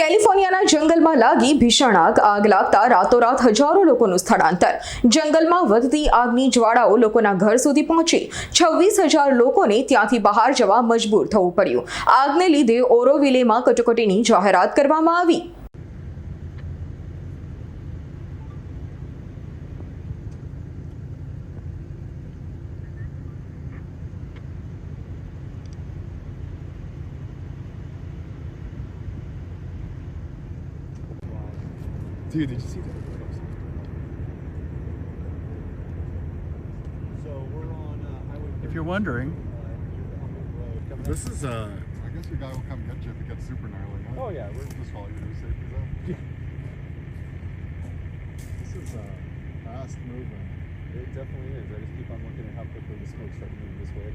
કેલિફોર્નિયાના જંગલમાં લાગી ભીષણ આગ. આગ લાગતા રાતોરાત હજારો લોકોનું સ્થળાંતર. જંગલમાં વધતી આગની જ્વાળાઓ લોકોના ઘર સુધી પહોંચી. છવ્વીસ હજાર લોકોને ત્યાંથી બહાર જવા મજબૂર થવું પડ્યું. આગને લીધે ઓરોવિલેમાં કટોકટીની જાહેરાત કરવામાં આવી. Dude, did you see that? So we're on uh, Highway. If you're wondering, this up. is uh I guess your guy will come get you if it gets super gnarly. Huh? Oh yeah, we're just follow your safety zone. This is uh fast moving. It definitely is. I just keep on looking at how quickly the smoke's starting to move this way.